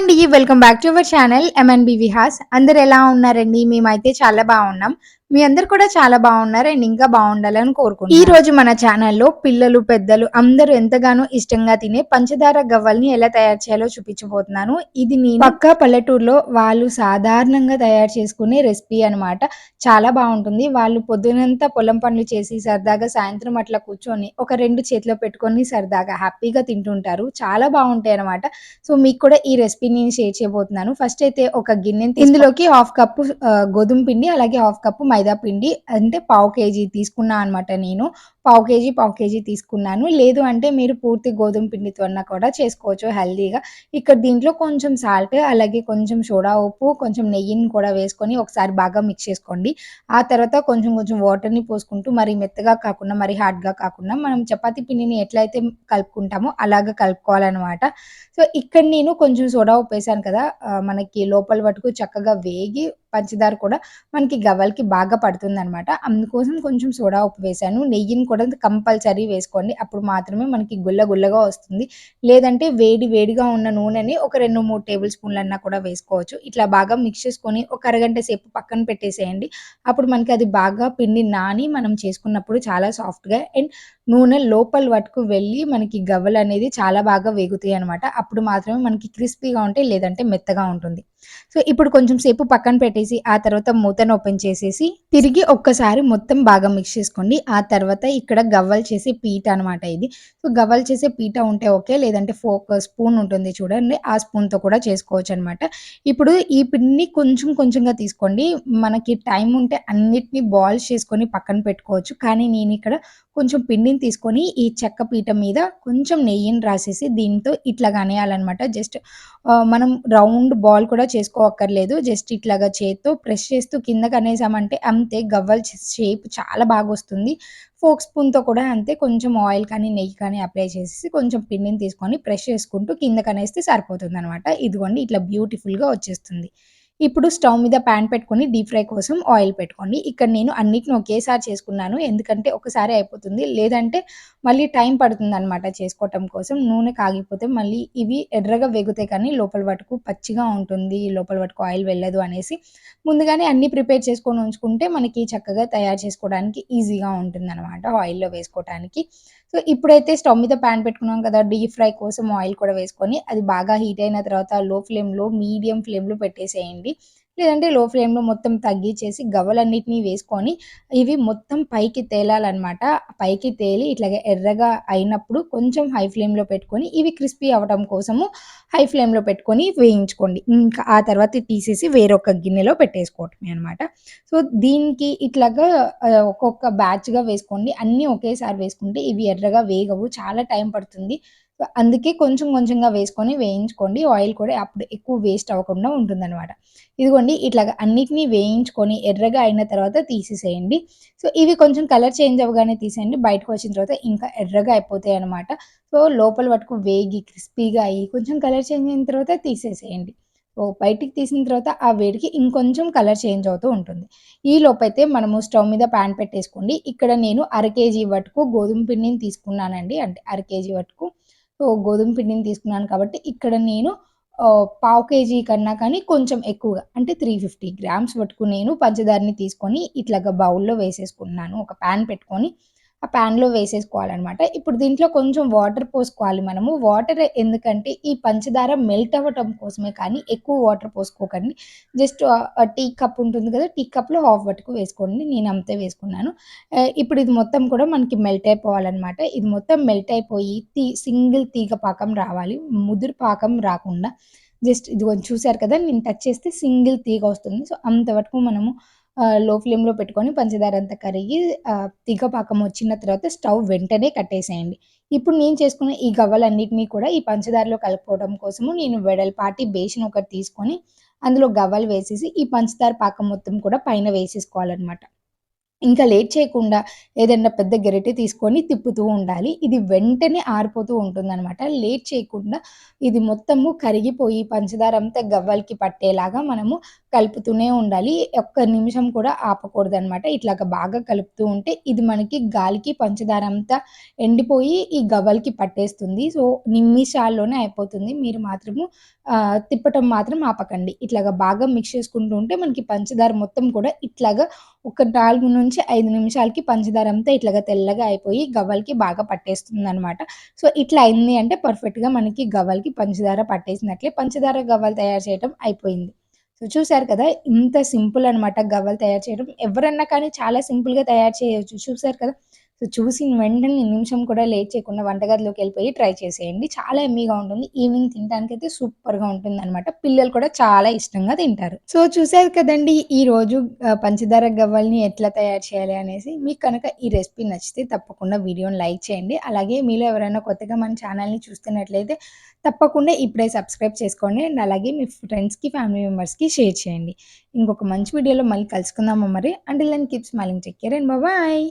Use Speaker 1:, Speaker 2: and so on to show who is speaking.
Speaker 1: అండి welcome back to our channel MNB Vihas అందరు ఎలా ఉన్నారండి? మేమైతే చాలా బాగున్నాం. మీ అందరు కూడా చాలా బాగున్నారు అండ్ ఇంకా బాగుండాలని కోరుకుంటున్నాం ఈ రోజు మన ఛానల్లో పిల్లలు పెద్దలు అందరూ ఎంతగానో ఇష్టంగా తినే పంచదార గవ్వల్ని ఎలా తయారు చేయాలో చూపించబోతున్నాను. ఇది నేను పక్క పల్లెటూరులో వాళ్ళు సాధారణంగా తయారు చేసుకునే రెసిపీ అన్నమాట. చాలా బాగుంటుంది. వాళ్ళు పొద్దునంతా పొలం పనులు చేసి సరదాగా సాయంత్రం అట్లా కూర్చొని ఒక రెండు చేతిలో పెట్టుకొని సరదాగా హ్యాపీగా తింటుంటారు. చాలా బాగుంటాయి అనమాట సో మీకు కూడా ఈ రెసిపీ నేను షేర్ చేయబోతున్నాను. ఫస్ట్ అయితే ఒక గిన్నె ఇందులోకి హాఫ్ కప్పు గోధుమ పిండి అలాగే హాఫ్ కప్పు మైదా పిండి అంటే పావు కేజీ తీసుకున్నా అనమాట నేను. పావు కేజీ పావు కేజీ తీసుకున్నాను. లేదు అంటే మీరు పూర్తి గోధుమ పిండితో కూడా చేసుకోవచ్చు హెల్దీగా. ఇక్కడ దీంట్లో కొంచెం సాల్ట్ అలాగే కొంచెం సోడా ఉప్పు కొంచెం నెయ్యిని కూడా వేసుకొని ఒకసారి బాగా మిక్స్ చేసుకోండి. ఆ తర్వాత కొంచెం కొంచెం వాటర్ని పోసుకుంటూ మరి మెత్తగా కాకుండా మరి హార్డ్గా కాకుండా మనం చపాతీ పిండిని ఎట్లయితే కలుపుకుంటామో అలాగ కలుపుకోవాలన్నమాట. సో ఇక్కడ నేను కొంచెం సోడా ఉప్పు వేసాను కదా మనకి లోపల వరకు చక్కగా వేగి పంచదార కూడా మనకి గవ్వలకి బాగా పడుతుంది అనమాట అందుకోసం కొంచెం సోడా ఉప్పు వేసాను. నెయ్యిని కూడా కంపల్సరీ వేసుకోండి. అప్పుడు మాత్రమే మనకి గుల్ల గుల్లగా వస్తుంది. లేదంటే వేడి వేడిగా ఉన్న నూనెని ఒక రెండు మూడు టేబుల్ స్పూన్లు అన్నా కూడా వేసుకోవచ్చు. ఇట్లా బాగా మిక్స్ చేసుకొని ఒక అరగంట సేపు పక్కన పెట్టేసేయండి. అప్పుడు మనకి అది బాగా పిండి నాని మనం చేసుకున్నప్పుడు చాలా సాఫ్ట్గా అండ్ నూనె లోపల వట్టుకు వెళ్ళి మనకి గవ్వలు అనేది చాలా బాగా వేగుతాయి అనమాట అప్పుడు మాత్రమే మనకి క్రిస్పీగా ఉంటాయి లేదంటే మెత్తగా ఉంటుంది. సో ఇప్పుడు కొంచెం సేపు పక్కన పెట్టేసి ఆ తర్వాత మూతను ఓపెన్ చేసేసి తిరిగి ఒక్కసారి మొత్తం బాగా మిక్స్ చేసుకోండి. ఆ తర్వాత ఇక్కడ గవ్వలు చేసే పీట అనమాట ఇది. సో గవ్వలు చేసే పీట ఉంటే ఓకే లేదంటే ఫోక్ స్పూన్ ఉంటుంది చూడండి ఆ స్పూన్తో కూడా చేసుకోవచ్చు అనమాట ఇప్పుడు ఈ పిండిని కొంచెం కొంచెంగా తీసుకోండి. మనకి టైం ఉంటే అన్నిటిని బాల్స్ చేసుకొని పక్కన పెట్టుకోవచ్చు. కానీ నేను ఇక్కడ కొంచెం పిండిని తీసుకొని ఈ చెక్క పీట మీద కొంచెం నెయ్యిని రాసేసి దీంతో ఇట్లా కనేయాలన్నమాట. జస్ట్ మనం రౌండ్ బాల్ కూడా చేసుకోవక్కర్లేదు జస్ట్ ఇట్లాగా చేత్తో ప్రెస్ చేస్తూ కిందకి అనేసామంటే అంతే గవ్వల్ షేప్ చాలా బాగా వస్తుంది ఫోక్ స్పూన్తో కూడా అంతే కొంచెం ఆయిల్ కానీ నెయ్యి కానీ అప్లై చేసేసి కొంచెం పిండిని తీసుకొని ప్రెస్ చేసుకుంటూ కిందకి అనేస్తే సరిపోతుంది అనమాట ఇదిగోండి ఇట్లా బ్యూటిఫుల్గా వచ్చేస్తుంది. ఇప్పుడు స్టవ్ మీద ప్యాన్ పెట్టుకొని డీప్ ఫ్రై కోసం ఆయిల్ పెట్టుకోండి. ఇక్కడ నేను అన్నిటిని ఒకేసారి చేసుకున్నాను. ఎందుకంటే ఒకసారి అయిపోతుంది. లేదంటే మళ్ళీ టైం పడుతుంది అనమాట చేసుకోవటం కోసం. నూనె కాగిపోతే మళ్ళీ ఇవి ఎర్రగా వెగుతాయి కానీ లోపల వరకు పచ్చిగా ఉంటుంది. లోపల వరకు ఆయిల్ వెళ్ళదు అనేసి ముందుగానే అన్ని ప్రిపేర్ చేసుకొని ఉంచుకుంటే మనకి చక్కగా తయారు చేసుకోవడానికి ఈజీగా ఉంటుంది అనమాట ఆయిల్లో వేసుకోవడానికి సో ఇప్పుడైతే స్టవ్ మీద ప్యాన్ పెట్టుకున్నాం కదా డీప్ ఫ్రై కోసం ఆయిల్ కూడా వేసుకొని అది బాగా హీట్ అయిన తర్వాత లో ఫ్లేమ్లో మీడియం ఫ్లేమ్లో పెట్టేసేయండి. లేదంటే లో ఫ్లేమ్లో మొత్తం తగ్గించేసి గవ్వలన్నిటినీ వేసుకొని ఇవి మొత్తం పైకి తేలాలన్నమాట. పైకి తేలి ఇట్లాగే ఎర్రగా అయినప్పుడు కొంచెం హై ఫ్లేమ్లో పెట్టుకొని ఇవి క్రిస్పీ అవ్వడం కోసము హై ఫ్లేమ్లో పెట్టుకొని వేయించుకోండి. ఇంకా ఆ తర్వాత తీసేసి వేరొక గిన్నెలో పెట్టేసుకోవటమే అనమాట సో దీనికి ఇట్లాగా ఒక్కొక్క బ్యాచ్గా వేసుకోండి. అన్నీ ఒకేసారి వేసుకుంటే ఇవి ఎర్రగా వేగవు. చాలా టైం పడుతుంది. అందుకే కొంచెం కొంచెంగా వేసుకొని వేయించుకోండి. ఆయిల్ కూడా అప్పుడు ఎక్కువ వేస్ట్ అవ్వకుండా ఉంటుందన్నమాట. ఇదిగోండి ఇట్లా అన్నిటినీ వేయించుకొని ఎర్రగా అయిన తర్వాత తీసేసేయండి. సో ఇవి కొంచెం కలర్ చేంజ్ అవ్వగానే తీసేయండి. బయటకు వచ్చిన తర్వాత ఇంకా ఎర్రగా అయిపోతాయి అనమాట సో లోపల వరకు వేగి క్రిస్పీగా అయ్యి కొంచెం కలర్ చేంజ్ అయిన తర్వాత తీసేసేయండి. సో బయటికి తీసిన తర్వాత ఆ వేడికి ఇంకొంచెం కలర్ చేంజ్ అవుతూ ఉంటుంది. ఈ లోపైతే మనము స్టవ్ మీద ప్యాన్ పెట్టేసుకోండి. ఇక్కడ నేను అర కేజీ వరకు గోధుమ పిండిని తీసుకున్నానండి. అంటే అర కేజీ వరకు. గోధుమ పిండిని తీసుకున్నాను కాబట్టి ఇక్కడ నేను పావు కేజీ కన్నా కానీ కొంచెం ఎక్కువగా అంటే త్రీ ఫిఫ్టీ గ్రామ్స్ పట్టుకుని నేను పంచదారని తీసుకొని ఇట్లాగా బౌల్లో వేసేసుకున్నాను. ఒక ప్యాన్ పెట్టుకొని ఆ ప్యాన్లో వేసేసుకోవాలన్నమాట. ఇప్పుడు దీంట్లో కొంచెం వాటర్ పోసుకోవాలి మనము. వాటర్ ఎందుకంటే ఈ పంచదార మెల్ట్ అవ్వటం కోసమే కానీ ఎక్కువ వాటర్ పోసుకోకండి. జస్ట్ టీ కప్ ఉంటుంది కదా టీ కప్లో హాఫ్ వరకు వేసుకోండి. నేను అంతే వేసుకున్నాను. ఇప్పుడు ఇది మొత్తం కూడా మనకి మెల్ట్ అయిపోవాలన్నమాట. ఇది మొత్తం మెల్ట్ అయిపోయి తీ సింగిల్ తీగ పాకం రావాలి. ముదురు పాకం రాకుండా జస్ట్ ఇది కొంచెం చూసారు కదా నేను టచ్ చేస్తే సింగిల్ తీగ వస్తుంది. సో అంతవరకు మనము లో ఫ్లేమ్లో పెట్టుకొని పంచదార అంతా కరిగి తీగ పాకం వచ్చిన తర్వాత స్టవ్ వెంటనే కట్టేసేయండి. ఇప్పుడు నేను చేసుకున్న ఈ గవ్వలన్నింటినీ కూడా ఈ పంచదారలో కలుపుకోవడం కోసము నేను వెడల్పాటి బేసిన్ ఒకటి తీసుకొని అందులో గవ్వలు వేసేసి ఈ పంచదార పాకం మొత్తం కూడా పైన వేసేసుకోవాలన్నమాట. ఇంకా లేట్ చేయకుండా ఏదైనా పెద్ద గరిటె తీసుకొని తిప్పుతూ ఉండాలి. ఇది వెంటనే ఆరిపోతూ ఉంటుందనమాట. లేట్ చేయకుండా ఇది మొత్తము కరిగిపోయి పంచదార అంతా గవ్వలకి పట్టేలాగా మనము కలుపుతూనే ఉండాలి. ఒక్క నిమిషం కూడా ఆపకూడదనమాట. ఇట్లాగ బాగా కలుపుతూ ఉంటే ఇది మనకి గాలికి పంచదార అంతా ఎండిపోయి ఈ గవ్వలకి పట్టేస్తుంది. సో, నిమిషాల్లోనే అయిపోతుంది. మీరు మాత్రము తిప్పటం మాత్రం ఆపకండి. ఇట్లాగా బాగా మిక్స్ చేసుకుంటూ ఉంటే మనకి పంచదార మొత్తం కూడా ఇట్లాగా ఒక 4-5 నిమిషాలకి పంచదార అంతా ఇట్లాగా తెల్లగా అయిపోయి గవ్వలకి బాగా పట్టేస్తుంది అనమాట సో, ఇట్లా అయింది అంటే పర్ఫెక్ట్‌గా మనకి గవ్వలకి పంచదార పట్టేసినట్లే. పంచదార గవ్వలు తయారు చేయటం అయిపోయింది. సో, చూసారు కదా! ఇంత సింపుల్ అనమాట గవ్వలు తయారు చేయడం. ఎవరన్నా కానీ చాలా సింపుల్‌గా తయారు చేయవచ్చు చూసారు కదా! సో, చూసిన వెంటనే నిమిషం కూడా లేట్ చేయకుండా వంటగదిలోకి వెళ్ళిపోయి ట్రై చేసేయండి. చాలా ఎమ్మీగా ఉంటుంది. ఈవినింగ్ తినటానికైతే సూపర్‌గా ఉంటుందనమాట. పిల్లలు కూడా చాలా ఇష్టంగా తింటారు. సో, చూసారు కదండీ! ఈరోజు రోజు పంచదార గవ్వల్ని ఎట్లా తయారు చేయాలి అనేసి. మీకు కనుక ఈ రెసిపీ నచ్చితే తప్పకుండా వీడియోని లైక్ చేయండి. అలాగే మీలో ఎవరైనా కొత్తగా మన ఛానల్‌ని చూస్తున్నట్లయితే తప్పకుండా ఇప్పుడే సబ్స్క్రైబ్ చేసుకోండి. అండ్ అలాగే మీ ఫ్రెండ్స్‌కి, ఫ్యామిలీ మెంబర్స్‌కి షేర్ చేయండి. ఇంకొక మంచి వీడియోలో మళ్ళీ కలుసుకుందామా మరి. అంటే then keep smiling. Take care and bye.